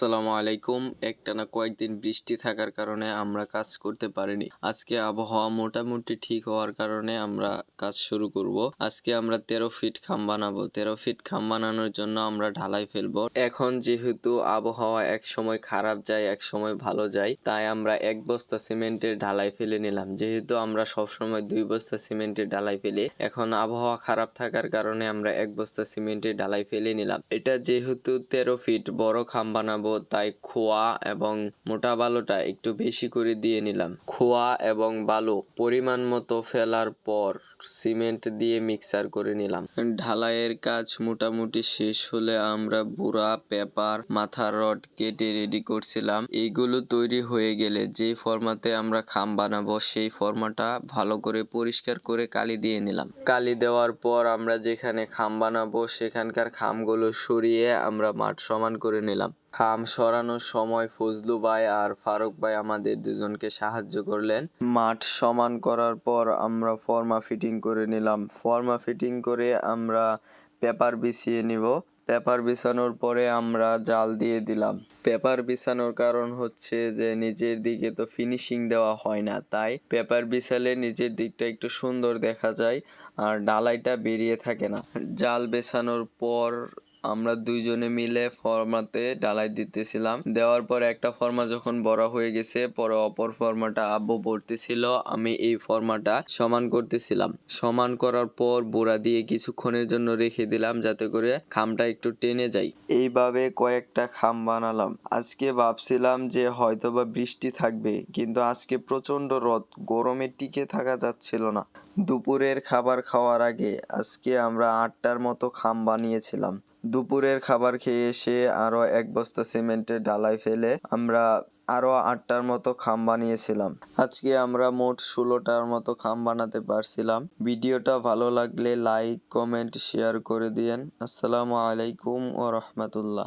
আসসালামু আলাইকুম। একটানা কয়েকদিন বৃষ্টি থাকার কারণে আমরা কাজ করতে পারিনি। আজকে আবহাওয়া মোটামুটি ঠিক হওয়ার কারণে আমরা কাজ শুরু করব। আজকে আমরা তেরো ফিট খাম বানাবো। তেরো ফিট খাম বানানোর জন্য আমরা ঢালাই ফেলব। এখন যেহেতু আবহাওয়া এক সময় খারাপ যায়, এক সময় ভালো যায়, তাই আমরা এক বস্তা সিমেন্টের ঢালাই ফেলে নিলাম। যেহেতু আমরা সব সময় দুই বস্তা সিমেন্টের ঢালাই ফেলি, এখন আবহাওয়া খারাপ থাকার কারণে আমরা এক বস্তা সিমেন্টের ঢালাই ফেলে নিলাম। এটা যেহেতু তেরো ফিট বড় খাম বানাবো তাই খোয়া এবং মোটা বালুটা একটু বেশি করে দিয়ে নিলাম। খোয়া এবং বালু পরিমাণ মতো ফেলার পর সিমেন্ট দিয়ে মিক্সার করে নিলাম। ঢালাইয়ের কাজ মোটামুটি শেষ হলে আমরা বুড়া, পেপার, মাথার রড কেটে রেডি করছিলাম। এইগুলো তৈরি হয়ে গেলে যে ফর্মাতে আমরা খাম বানাবো, সেই ফর্মাটা ভালো করে পরিষ্কার করে কালি দিয়ে নিলাম। কালি দেওয়ার পর আমরা যেখানে খাম বানাবো, সেখানকার খামগুলো সরিয়ে আমরা মাঠ সমান করে নিলাম। খাম সরানোর সময় ফজলু ভাই আর ফারুক ভাই আমাদের দুজনকে সাহায্য করলেন। মাঠ সমান করার পর আমরা ফর্মা ফিটিং করে নিলাম। ফর্মা ফিটিং করে আমরা পেপার বিছিয়ে নিব। পেপার বিছানোর পরে আমরা জাল দিয়ে দিলাম। পেপার বিছানোর কারণ হচ্ছে যে নিচের দিকে তো ফিনিশিং দেওয়া হয় না, তাই পেপার বিছালে নিচের দিকটা একটু সুন্দর দেখা যায় আর ডালাইটা বেরিয়ে থাকে না। জাল বেছানোর পর আমরা দুইজনে মিলে ফর্মাতে ডালাই দিতেছিলাম। দেওয়ার পর একটা ফর্মা যখন বড় হয়ে গেছে, পরে অপর ফর্মাটা আব্বু পড়তেছিল আমি এই ফর্মাটা সমান করতেছিলাম। সমান করার পর বোড়া দিয়ে কিছুক্ষণের জন্য রেখে দিলাম যাতে করে খামটা একটু টেনে যায়। এইভাবে কয়েকটা খাম বানালাম। আজকে ভাবছিলাম যে হয়তোবা বৃষ্টি থাকবে, কিন্তু আজকে প্রচণ্ড রোদ, গরমে টিকে থাকা যাচ্ছিল না। দুপুরের খাবার খাওয়ার আগে আজকে আমরা আটটার মতো খাম বানিয়েছিলাম। দুপুরের খাবার খেয়ে এসে আরও এক বস্তা সিমেন্টের ডালাই ফেলে আমরা আরও আটটার মতো খাম বানিয়েছিলাম। আজকে আমরা মোট ষোলোটার মতো খাম বানাতে পারছিলাম। ভিডিওটা ভালো লাগলে লাইক, কমেন্ট, শেয়ার করে দিয়েন। আসসালামু আলাইকুম ও রহমতুল্লাহ।